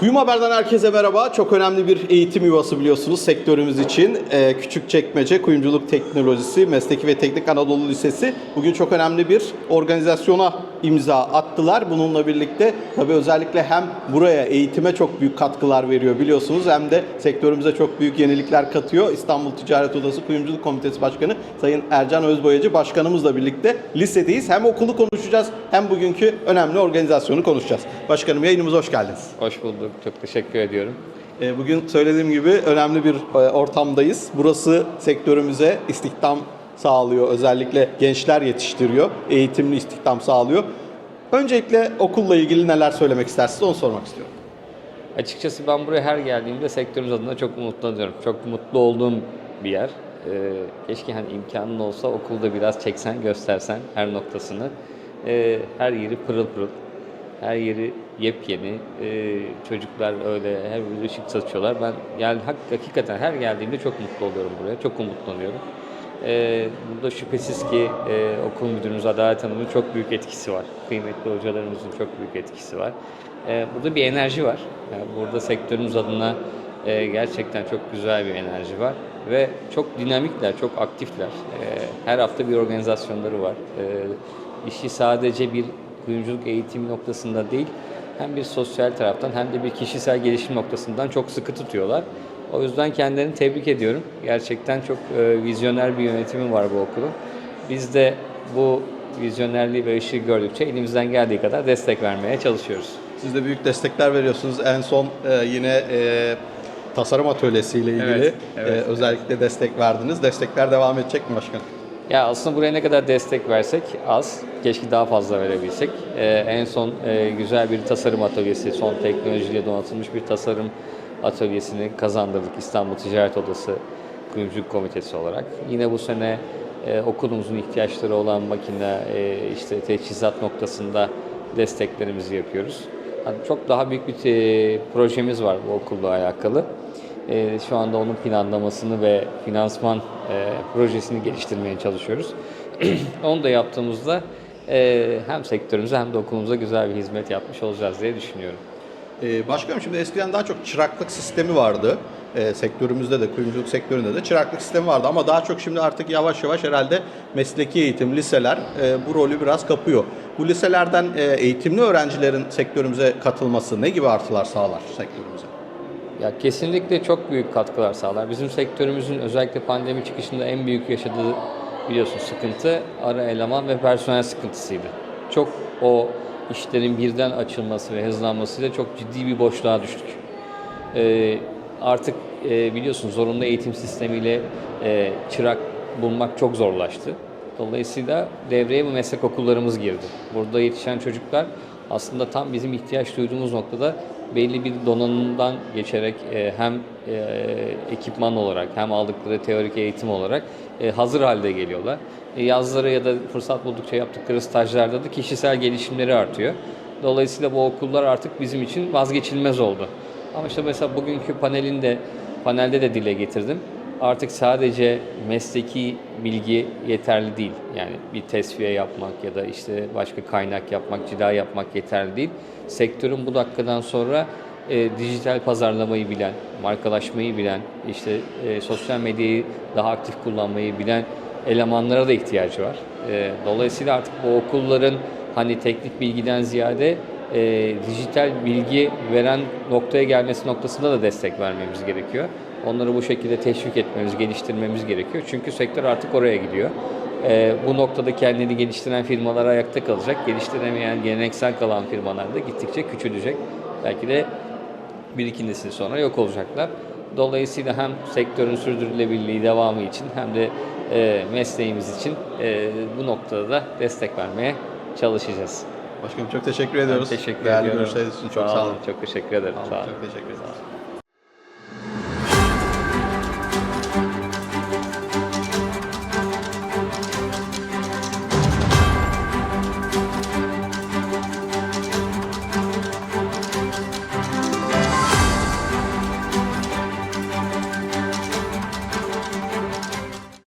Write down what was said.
Kuyum Haber'den herkese merhaba. Çok önemli bir eğitim yuvası biliyorsunuz sektörümüz için. Ee, Küçükçekmece Kuyumculuk Teknolojisi Mesleki ve Teknik Anadolu Lisesi bugün çok önemli bir organizasyona imza attılar. Bununla birlikte tabii özellikle hem buraya eğitime çok büyük katkılar veriyor biliyorsunuz hem de sektörümüze çok büyük yenilikler katıyor. İstanbul Ticaret Odası Kuyumculuk Komitesi Başkanı Sayın Ercan Özboyacı Başkanımızla birlikte lisedeyiz. Hem okulu konuşacağız hem bugünkü önemli organizasyonu konuşacağız. Başkanım yayınımıza hoş geldiniz. Hoş bulduk. Çok teşekkür ediyorum. E, Bugün söylediğim gibi önemli bir e, ortamdayız. Burası sektörümüze istihdam sağlıyor. Özellikle gençler yetiştiriyor. Eğitimli istihdam sağlıyor. Öncelikle okulla ilgili neler söylemek istersiniz onu sormak istiyorum. Açıkçası ben buraya her geldiğimde sektörümüz adına çok mutlanıyorum. Çok mutlu olduğum bir yer. Ee, keşke hani imkanın olsa okulda biraz çeksen, göstersen her noktasını. Ee, her yeri pırıl pırıl. Her yeri yepyeni. Ee, çocuklar öyle her bir ışık saçıyorlar. Ben hak- hakikaten her geldiğimde çok mutlu oluyorum buraya. Çok umutlanıyorum. Ee, burada şüphesiz ki e, okul müdürümüz Adalet Hanım'ın çok büyük etkisi var. Kıymetli hocalarımızın çok büyük etkisi var. Ee, burada bir enerji var. Yani burada sektörümüz adına e, gerçekten çok güzel bir enerji var. Ve çok dinamikler, çok aktifler. Ee, her hafta bir organizasyonları var. Ee, işi sadece bir kuyumculuk eğitimi noktasında değil, hem bir sosyal taraftan hem de bir kişisel gelişim noktasından çok sıkı tutuyorlar. O yüzden kendilerini tebrik ediyorum. Gerçekten çok e, vizyoner bir yönetimi var bu okulun. Biz de bu vizyonerliği ve ışığı gördükçe elimizden geldiği kadar destek vermeye çalışıyoruz. Siz de büyük destekler veriyorsunuz. En son e, yine e, tasarım atölyesiyle ilgili Evet, evet, e, özellikle destek verdiniz. Destekler devam edecek mi başkanım? Ya aslında buraya ne kadar destek versek az. Keşke daha fazla verebilsek. Ee, en son e, güzel bir tasarım atölyesi, son teknolojiyle donatılmış bir tasarım atölyesini kazandırdık İstanbul Ticaret Odası Kuyumculuk Komitesi olarak. Yine bu sene e, okulumuzun ihtiyaçları olan makine, e, işte teçhizat noktasında desteklerimizi yapıyoruz. Yani çok daha büyük bir e, projemiz var bu okulla alakalı. E, şu anda onun planlamasını ve finansman e, projesini geliştirmeye çalışıyoruz. Onu da yaptığımızda e, hem sektörümüze hem de okulumuza güzel bir hizmet yapmış olacağız diye düşünüyorum. Ee, başkanım şimdi eskiden daha çok çıraklık sistemi vardı. Ee, sektörümüzde de, kuyumculuk sektöründe de çıraklık sistemi vardı. Ama daha çok şimdi artık yavaş yavaş herhalde mesleki eğitim, liseler e, bu rolü biraz kapıyor. Bu liselerden e, eğitimli öğrencilerin sektörümüze katılması ne gibi artılar sağlar sektörümüze? Ya kesinlikle çok büyük katkılar sağlar. Bizim sektörümüzün özellikle pandemi çıkışında en büyük yaşadığı biliyorsun sıkıntı ara eleman ve personel sıkıntısıydı. Çok o işlerin birden açılması ve hızlanmasıyla çok ciddi bir boşluğa düştük. Ee, artık e, biliyorsun zorunlu eğitim sistemiyle e, çırak bulmak çok zorlaştı. Dolayısıyla devreye bu meslek okullarımız girdi. Burada yetişen çocuklar aslında tam bizim ihtiyaç duyduğumuz noktada belli bir donanımdan geçerek e, hem e, ekipman olarak hem aldıkları teorik eğitim olarak e, hazır halde geliyorlar. E, yazları ya da fırsat buldukça yaptıkları stajlarda da kişisel gelişimleri artıyor. Dolayısıyla bu okullar artık bizim için vazgeçilmez oldu. Ama işte mesela bugünkü panelinde panelde de dile getirdim. Artık sadece mesleki bilgi yeterli değil. Yani bir tesviye yapmak ya da işte başka kaynak yapmak, cila yapmak yeterli değil. Sektörün bu dakikadan sonra e, dijital pazarlamayı bilen, markalaşmayı bilen, işte e, sosyal medyayı daha aktif kullanmayı bilen elemanlara da ihtiyacı var. E, dolayısıyla artık bu okulların hani teknik bilgiden ziyade e, dijital bilgi veren noktaya gelmesi noktasında da destek vermemiz gerekiyor. Onları bu şekilde teşvik etmemiz, geliştirmemiz gerekiyor. Çünkü sektör artık oraya gidiyor. E, bu noktada kendini geliştiren firmalar ayakta kalacak. Geliştiremeyen, geleneksel kalan firmalar da gittikçe küçülecek. Belki de bir iki nesil sonra yok olacaklar. Dolayısıyla hem sektörün sürdürülebilirliği devamı için hem de e, mesleğimiz için e, bu noktada da destek vermeye çalışacağız. Başkanım çok teşekkür ediyoruz. Teşekkür Değerli ediyorum. görüşleriniz için çok sağ olun. Çok teşekkür ederim. Sağ olun. Çok teşekkür ederiz.